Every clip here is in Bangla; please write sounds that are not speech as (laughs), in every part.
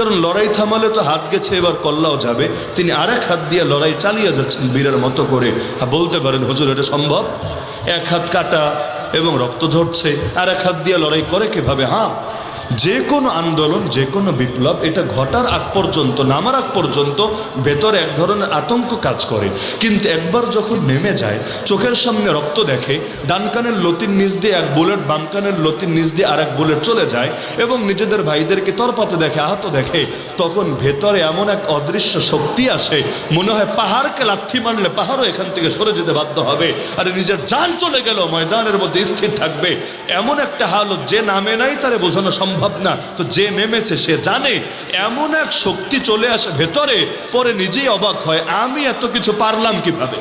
কারণ লড়াই থামালে তো হাত গেছে, এবার কল্লাও যাবে। তিনি আরেক হাত দিয়ে লড়াই চালিয়ে যাচ্ছেন বীরের মতো করে। বলতে পারেন, হুজুর, এটা সম্ভব? এক হাত কাটা এবং রক্ত ঝরছে আর এক হাত দিয়ে লড়াই করে কীভাবে? হ্যাঁ যে কোনো আন্দোলন, যে কোনো বিপ্লব, এটা ঘটার আগ পর্যন্ত, নামার আগ পর্যন্ত ভেতরে এক ধরনের আতঙ্ক কাজ করে। কিন্তু একবার যখন নেমে যায়, চোখের সামনে রক্ত দেখে, ডান কানের লতির নিচ দিয়ে এক বুলেট, বাম কানের লতির নিচ দিয়ে আর এক বুলেট চলে যায় এবং নিজেদের ভাইদেরকে তরপাতে দেখে, আহত দেখে, তখন ভেতরে এমন এক অদৃশ্য শক্তি আসে, মনে হয় পাহাড়কে লাথি মারলে পাহাড়ও এখান থেকে সরে যেতে বাধ্য হবে। আর নিজের যান চলে গেল, ময়দানের মধ্যে স্থির থাকবে। এমন একটা হালত যে নামে নাই, তারে বোঝানো সম্ভব না তো যে নেমেছে, সে জানে, এমন এক শক্তি চলে আসে ভেতরে, পরে নিজেই অবাক হয়, আমি এত কিছু পারলাম কীভাবে?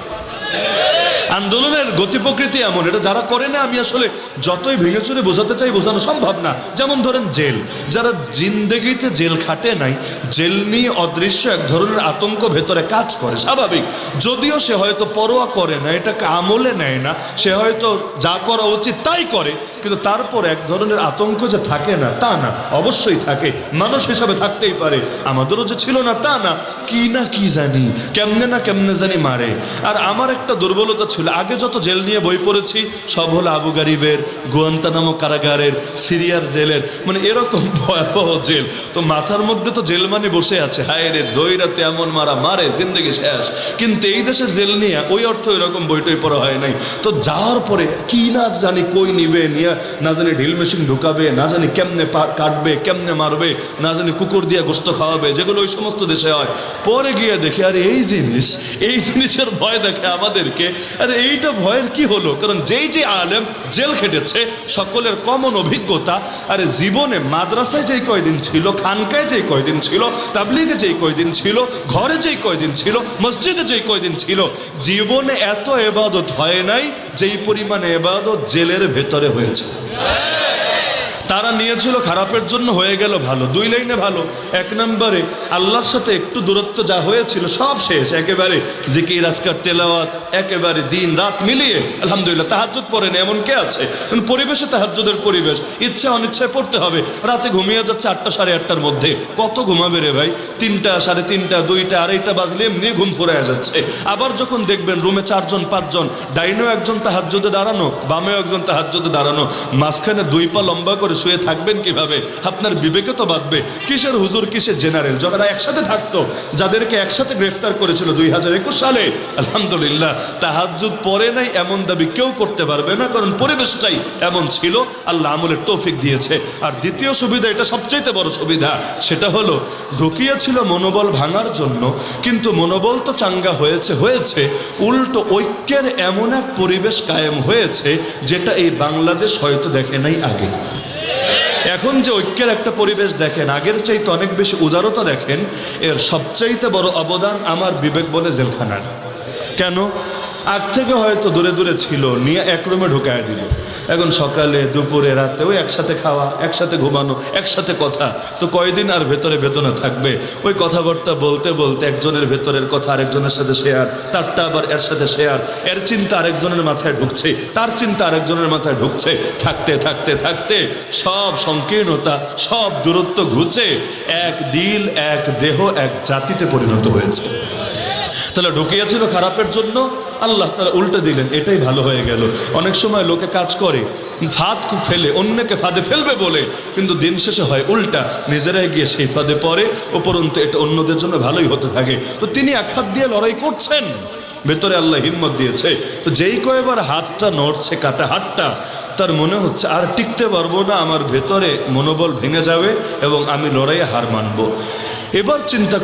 আন্দোলনের গতি প্রকৃতি এমন, এটা যারা করে না, আমি আসলে যতই ভেঙে চুরে বোঝাতে চাই, বোঝানো সম্ভব না। যেমন ধরেন জেল। যারা জিন্দেগিতে জেল খাটে নাই, জেল নিয়ে অদৃশ্য এক ধরনের আতঙ্ক ভেতরে কাজ করে, স্বাভাবিক। যদিও সে হয়তো পরোয়া করে না, এটাকে আমলে নেয় না, সে হয়তো যা করা উচিত তাই করে, কিন্তু তারপর এক ধরনের আতঙ্ক যে থাকে না, তা না, অবশ্যই থাকে। মানুষ হিসাবে থাকতেই পারে, আমাদেরও যে ছিল না, তা না। কি না কি জানি, কেমনে না কেমনে জানি মারে। আর আমার একটা দুর্বলতা ছিল আগে যত জেল নিয়ে বই পড়েছি, সব হলো আবু গারিবের গোয়ান্তানামো কারাগারের, সিরিয়ার জেলের। মানে এরকম (laughs) ভয়াবহ জেল। তো মাথার মধ্যে তো জেল মানে বসে আছে। হায় রে দইরাতে এমন মারা, মারে, জিন্দগি শেষ। কিন্তু এই দেশের জেল নিয়ে ওই অর্থ এরকম বইটই পড়া হয় নাই। তো যাওয়ার পরে কি না জানি কই নিবে, নিয়ে না জানি ঢিল মেশিন ঢুকাবে, না জানি কেমনে কাটবে, কেমনে মারবে, না জানি কুকুর দিয়ে গোস্ত খাওয়াবে, যেগুলো ওই সমস্ত দেশে হয়। পরে গিয়ে দেখে, আরে এই জিনিস, এই জিনিসের ভয় দেখে আমাদেরকে আরে এইটা ভয়ের কি হলো? কারণ যেই যে আলেম জেল খেটেছে, সকলের কমন অভিজ্ঞতা, আরে জীবনে মাদ্রাসায় যেই কয়দিন ছিল, খানকায় যেই কয়দিন ছিল, তাবলিগে যেই কয়দিন ছিল, ঘরে যেই কয়দিন ছিল, মসজিদে যেই কয়দিন ছিল, জীবনে এত এবাদত হয় নাই যেই পরিমাণে এবাদত জেলের ভেতরে হয়েছে। তারা নিয়েছিল খারাপের জন্য হয়ে গেল ভালো, দুই লাইনে ভালো, এক নম্বরে আল্লাহর সাথে একটু দূরত্ব যা হয়েছিল সব শেষ, একেবারে জিকির, আজকার তেলাওয়াত, একেবারে দিন রাত মিলিয়ে আলহামদুলিল্লাহ তাহাজ্জুদ পড়েন এমন কে আছে? পরিবেশে তাহাজ্জুদের পরিবেশ, ইচ্ছা অনিচ্ছায় পড়তে হবে, রাতে ঘুমিয়ে যাচ্ছে আটটা সাড়ে আটটার মধ্যে, কত ঘুমাবে রে ভাই? তিনটা সাড়ে তিনটা, দুইটা, আড়াইটা বাজলে এমনি ঘুম ফুরায় যাচ্ছে। আবার যখন দেখবেন রুমে চারজন, পাঁচজন, ডাইনেও একজন তাহাজ্জুদে দাঁড়ানো, বামেও একজন তাহাজ্জুদে দাঁড়ানো, মাঝখানে দুই পা লম্বা করে শুয়ে থাকবেন কীভাবে? আপনার বিবেকে তো বাঁধবে। কিসের হুজুর, কিসের জেনারেল? যারা একসাথে থাকতো, যাদেরকে একসাথে গ্রেফতার করেছিল দুই হাজার একুশ সালে, আলহামদুলিল্লাহ, তাহাজ্জুদ পরে নাই, এমন দাবি কেউ করতে পারবে না, কারণ পরিবেশটাই এমন ছিল। আল্লাহ আমলের তৌফিক দিয়েছে। আর দ্বিতীয় সুবিধা, এটা সবচাইতে বড় সুবিধা, সেটা হলো, ঢুকিয়েছিল মনোবল ভাঙার জন্য, কিন্তু মনোবল তো চাঙ্গা হয়েছে হয়েছে, উল্টো ঐক্যের এমন এক পরিবেশ কায়েম হয়েছে, যেটা এই বাংলাদেশ হয়তো দেখে নাই আগে। এখন যে ঐক্যের একটা পরিবেশ দেখেন, আগের চাইতে অনেক বেশি উদারতা দেখেন, এর সবচাইতে বড় অবদান আমার বিবেক বলে জেলখানার। কেন? আগ থেকে হয়তো দূরে দূরে ছিল, নিয়ে এক রুমে ঢুকায় দিল। এখন সকালে, দুপুরে, রাতে ওই একসাথে খাওয়া, একসাথে ঘুমানো, একসাথে কথা। তো কয়দিন আর ভেতরে বেতনে থাকবে? ওই কথাবার্তা বলতে বলতে একজনের ভেতরের কথা আরেকজনের সাথে শেয়ার তারটা আবার এর সাথে শেয়ার এর চিন্তা আরেকজনের মাথায় ঢুকছে, তার চিন্তা আরেকজনের মাথায় ঢুকছে। থাকতে থাকতে থাকতে সব সংকীর্ণতা, সব দূরত্ব ঘুচে এক দিল, এক দেহ, এক জাতিতে পরিণত হয়েছে। তাহলে ঢুকিয়েছিল খারাপের জন্য আল্লাহ তারা উল্টে দিলেন, এটাই ভালো হয়ে গেল। অনেক সময় লোকে কাজ করে, ফাঁদ ফেলে, অন্যকে ফাঁদে ফেলবে বলে, কিন্তু দিন শেষে হয় উল্টা, নিজেরাই গিয়ে সেই ফাঁদে পড়ে, উপরন্তু এটা অন্যদের জন্য ভালোই হতে থাকে। তো তিনি এক হাত দিয়ে লড়াই করছেন, ভেতরে আল্লাহ হিম্মত দিয়েছে। তো যেই কয়বার হাতটা নড়ছে, কাটা হাতটা, তার মনে হচ্ছে আর টিকতে পারব না, আমার ভেতরে মনোবল ভেঙে যাবে এবং আমি লড়াইয়ে হার মানবো। এবার চিন্তা